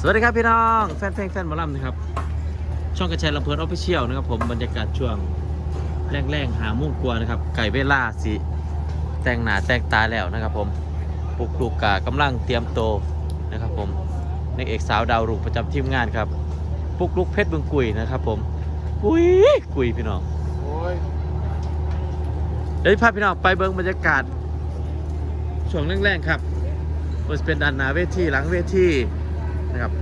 สวัสดีครับพี่น้องแฟนเพลงแฟนหมอลำนะครับ ช่องกระชายลำเพลินออฟฟิเชียลนะครับผมบรรยากาศช่วงแรงๆหามุ่งกลัวนะครับ ไก่เวลาสิแต่งหน้าแต่งตาแล้วนะครับผมปุกลูกกากำลังเตรียมโตวนะครับผมนางเอกสาวดาวรุ่งประจำทีมงานครับปุกลุกเพชรบึงกุยนะครับผมกุยกุยพี่น้องโอ้ยเดี๋ยวพาพี่น้องไปเบิ่งบรรยากาศช่วงแรงๆครับมันจะเป็นด้านหน้าเวทีหลังเวที นะครับ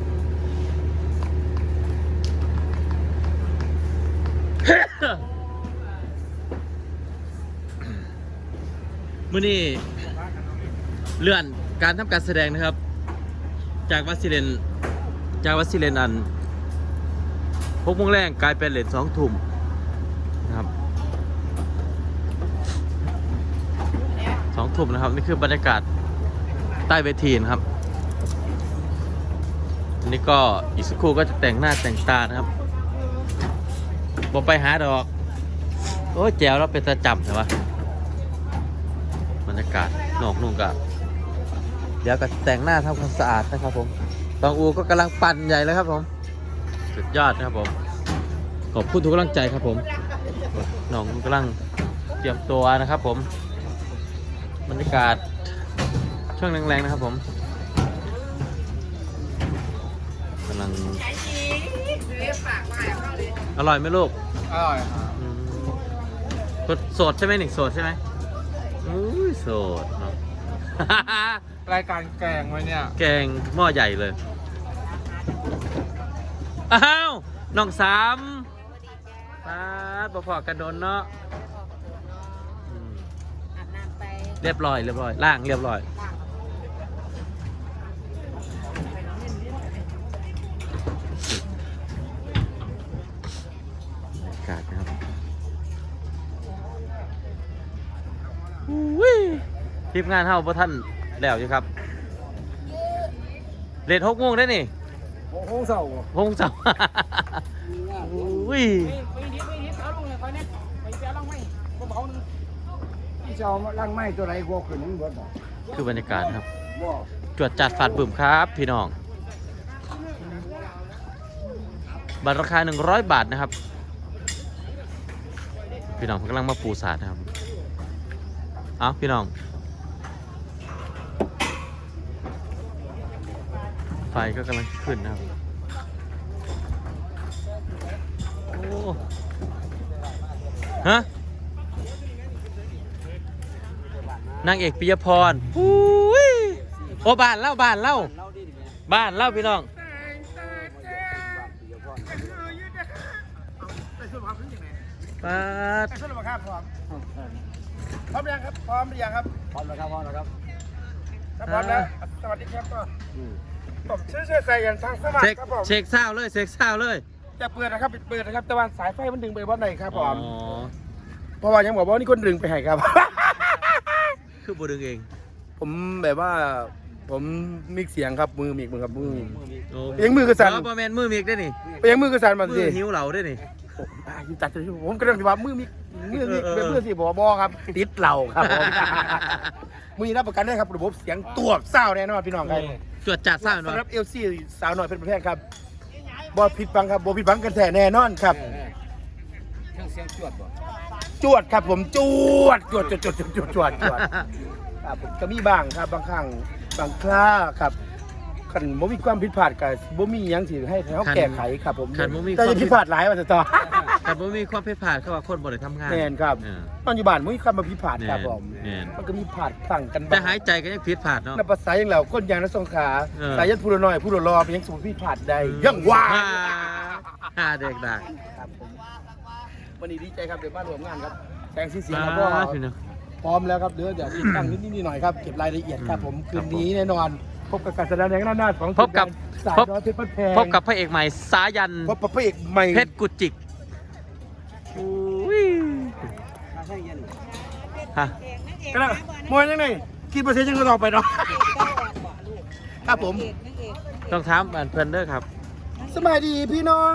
มื่อนี้เลื่อนการทำการแสดงนะครับ จากวัสิเลนจากวัสิเลนอันหกมงแรงกลายเป็นเลนสองทุ่มนะครับสองทุ่มนะครับ นี่คือบรรยากาศใต้เวทีนะครับ อันนี้ก็อีกสักครู่ก็จะแต่งหน้าแต่งตานะครับบอกไปหาดอก โอ้แจวเราเป็นตาจำใช่ปะบรรยากาศนอกนุ่งกับเดี๋ยวก็แต่งหน้าทำความสะอาดนะครับผมตองอูก็กำลังปั่นใหญ่แล้วครับผม สุดยอดนะครับผม ขอบคุณทุกกำลังใจครับผมน้องกำลังเตรียมตัวนะครับผม บรรยากาศช่วงแรงๆนะครับผมำลังอร่อยไหมลูกอร่อยครับอืมโสดโสดใช่ไหมหนิโสดใช่ไหมอุ้ยโสดเนาะ รายการแกงไว้เนี่ย แกงหม้อใหญ่เลย อ้าวน้องสามปาดบ่พอกันโดนเนาะอืมอาบน้ำไปเรียบร้อยเรียบร้อยล่างเรียบร้อยบ ทีมงานเฮาพระท่านแล้วอยู่ครับเลทหกโมงได้นี่โอ้โหเศร้าหกโมงเช้าอุ้ยเจ้าล่างไม้ตัวไรกลัวขึ้นนี่บ่บ่คือบรรยากาศครับบ่จวดจัดฝาดบึ่มครับ พี่น้องบัตรราคา 100 บาทนะครับ พี่น้องกำลังมาปูสาดนะครับ เอาพี่น้อง ฟก็กำลังขึ้นนะครับ โอ้ ฮะ นางเอกปิยพรอุ้ย โอ้บ้านเล่าบ้านเล่า บ้านเล่าพี่น้องไปสุดความขึ้นยังไงปาดไปสุดมาครับพร้อมพร้อมหรือยังครับ พร้อมหรือยังครับ พร้อมแล้วครับพร้อมแล้วครับถ้าพร้อมแล้ว สวัสดีครับก็ ผมชื่อเชื่อใจยันทางสมัคเช็ครครับผมเช็คเศร้าเลยเช็คเศร้าเลยจะเปิดนะครับปิดเปิดนะครับแต่ว่าสายไฟมันดึงไปว่าไหนครับผอ๋อมเพราะว่ายังบอกว่านี่คนดึงไปให้ครับ คือบูดึงเองผมแบบว่า ผมมิกเสียงครับมือมิกมือครับมือมิก โอ้เอียงมือกระสัน อ๋อบ่แมนมือมีกได้นี่เอียงมือกระสันมามืสิอหิวเหลาได้นี่ ผมอ่าอยู่ตัดเลยผมกำลังจะว่ามือมิกมือมิกเออเออ เป็นเพื่อนสิบอบอครับ ติดเหล่าครับผมมือนี้รับประกันได้ครับระบบเสียงตัวเศร้าแน่นอนพี่น้องครับ จวดจัดสร้างหน่อยสำหรับเอลซี่สาวหน่อยเป็นประเภทครับบอผิดฟังครับบอผิดฟังกันแท้แน่นอนครับ เครื่องเสียงจวดบ่จวดครับผมจวดจวดจวดจวดจวดจวดจวดครับผมก็มีบ้างครับบางครั้งบางคราครับ คันบ่มีความผิดพลาดก็บ่มีหยังสิให้เขาแก้ไขครับผมคันบ่มีแต่ควาอมย่าผิผิดดพลาดหลายว่าจะต่อแต่บ่มีความผิดพลาดเขาว่าคนบ่ได้ทำงานแม่นครับเออ ตอนอยู่บ้านบ่มีความมาผิดพลาดครับผมแม่น มันก็มีพลาดพลั้งกันแต่บ้างหายใจก็ยังผิดพลาดเนาะ นับภาษาอย่างเราคนอย่างนักสงขลาเออ สายยันผู้ละน้อยผู้ละรอเป็นยังสมผิดพลาดได้ยังว่าฮ่ฮ่าเด็กดักครับผมวันนี้ดีใจครับเดี๋ยวมาร่วมงานครับแสงสีเสียงมาเราก็พี่น้อง พร้อมแล้วครับเดี๋ยวเดี๋ยวติดตั้งนิดๆหน่อยๆครับเก็บรายละเอียดครับผม คืนนี้แน่นอน พบกับการแสดงในหน้าหน้าของพบกับสายพบน้อยเพชรบ้านแพงพบกับพระเอกใหม่สายันพบกับพระเอกใหม่เพชรกุจิกอุ้ยฮะก็แล้วมวยยังไงคิดเปอร์เซ็นต์ยังต่อไปเนาะครับผมต้องถามอันเพิ่นเด้อครับ สบายดีพี่น้อง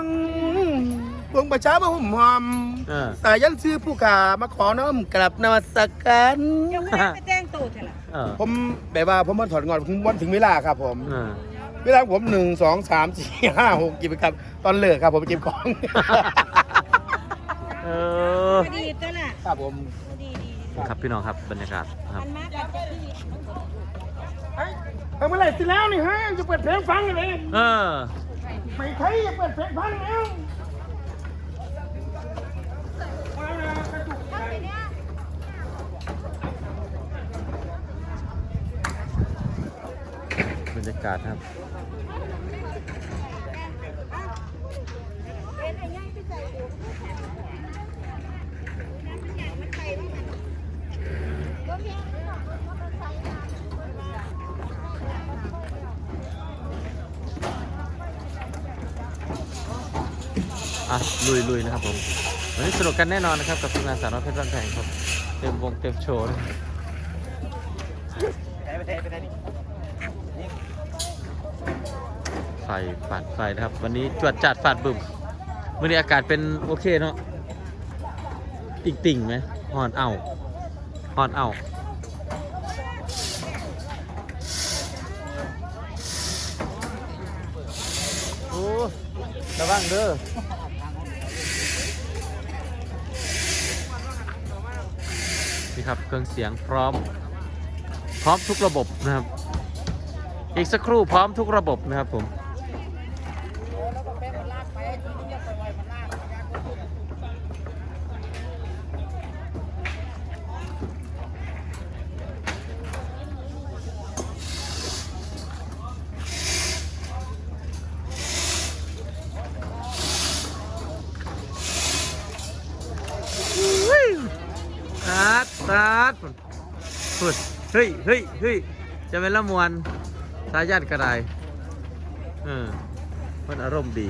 วงประชาบหุ่มหอมเออ สายันซื้อผู้ขามาขอน้อมกลับนมัสการ ยังไม่ได้ไปแจ้งตูดใช่หรอ เออผมแบบว่าผมมาถอดงอนผมวันถึงเวลาครับ ผมเออเวลาผมหนึ่งสองสามสี่ห้าหกกิบครับตอนเลิกครับ ผมไปเก็บของ เออดีตัวน่ะครับผมดีดีครับพี่น้องครับบรรยากาศนะครับมันมากกับที่เอ้ยเมื่อไหร่สิแล้วนี่ฮะจะเปิดเพลงฟังกันเลยเออ ไม่ใช่จะเปิดเพลงฟังแล้ว บรรยากาศครับอะลุยลุยนะครับผมวันนี้สนุกกันแน่นอนนะครับ กับทีมงานสาวน้อยเพชรบ้านแพงครับ เต็มวงเต็มโชว์นะครับไฟ ฝาดไฟนะครับ วันนี้จวดจัดฝาดบึ้มวันนี้อากาศเป็นโอเคเนาะติ่งติ่งๆไหมฮอนเอาฮอนเอาโอ้ระวังเด้อนี่ครับ เครื่องเสียงพร้อม พร้อมทุกระบบนะครับ อีกสักครู่พร้อมทุกระบบนะครับผม ตัดตั ดพุดเฮ้ยเฮ้ยเฮ้ยจะเป็นละมวนสายญาติกระไดเออมันอารมณ์ดี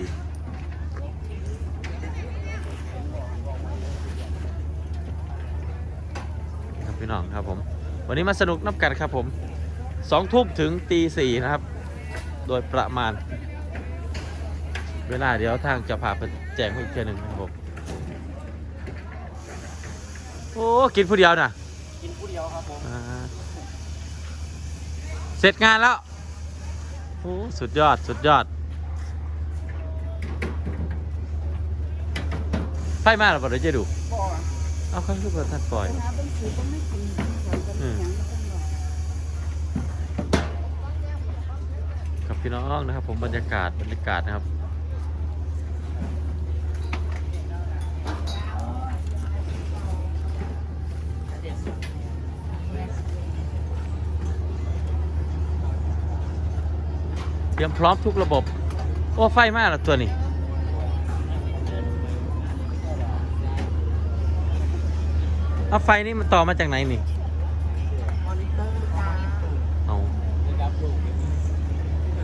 ครับพี่น้องครับผม วันนี้มาสนุกนับกันครับผมสองทุ่มถึงตีสี่นะครับ โดยประมาณ เวลาเดี๋ยวทางจะพาไปแจ้งให้อีกเทื่หนึ่งครับผม โอ้ กินผู้เดียวนะ กินผู้เดียวครับผมอ่าเสร็จงานแล้วโอ้สุดยอด สุดยอด ไฟมาหรือเปล่าเดี๋ยวจะดูเอาเข้าลูกเราทัดปล่อยอืมครับพี่น้องนะครับผมบรรยากาศบรรยากาศนะครับ รียมพร้อมทุกระบบ โอ้ไฟมากละตัวนี้ เอาไฟนี่มันต่อมาจากไหนนี่เอา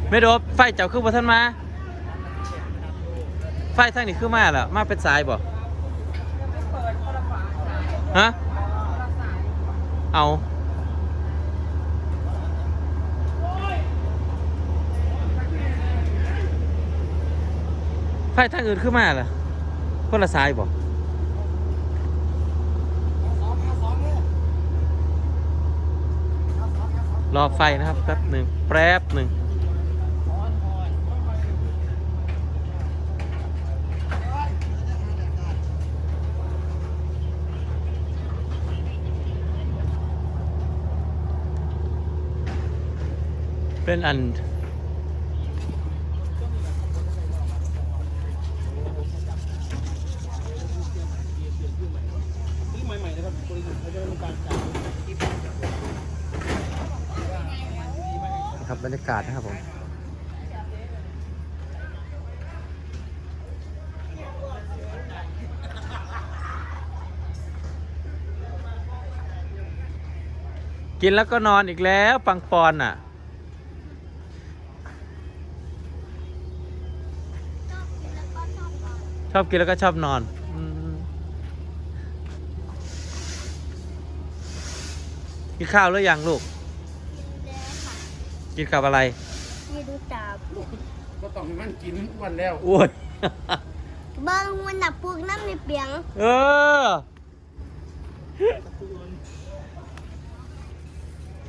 ไม่โดบไฟเจ้าคือบ่ท่านมา ไฟทางนี้คือมาแล้วมาเป็นสายบ่ฮะเอา ไฟทางอื่นคือมาล่ะคนละสายบ่รอไฟนะครับแป๊บหนึ่งแป๊บหนึ่งเป็นอัน ซื้อใหม่ๆนะครับบริษัทเขาจะมีการจ่าย นะค รรยากาศนะครับผม กินแล้วก็นอนอีกแล้ว ปังปอนอะ ชอบกินแล้วก็ชอบนอนกินข้าวหรือยังลูก กินกับอะไรกินตับก็ต้องมันกินทุกวันแล้วอ้วนเบิ้งมันดับปลูกน้ำในเปียงเออ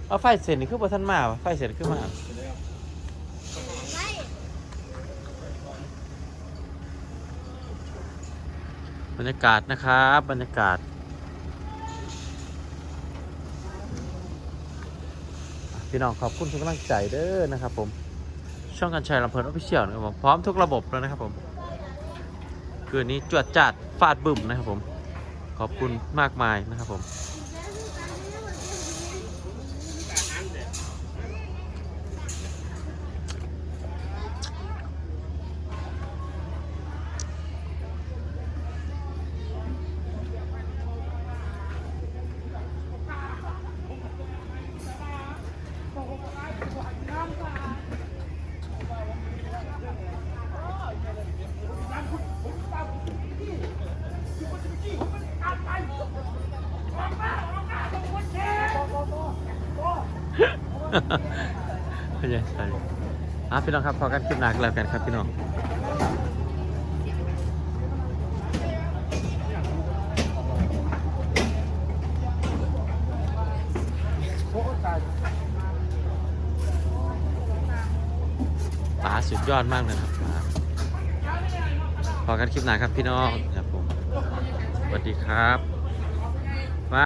เอาไฟเสร็จนี่คือบทันมาวไฟเสร็จขึ้นมาไบรรยากาศนะครับ บรรยากาศ พี่น้องขอบคุณทุกกำลังใจเด้อนะครับผมช่องกันชัยลำเพลินออฟฟิเชียลนะครับผมพร้อมทุกระบบแล้วนะครับผมคืนนี้จวดจัดฟาดบึ้มนะครับผมขอบคุณมากมายนะครับผม ไม่ใช่ใช่อะพี่น้องครับพอกันคลิปหนักแล้วกันครับพี่น้องป๋าสุดยอดมากเลยครับป๋าพอกันคลิปหน้าครับพี่น้องครับผมสวัสดีครับ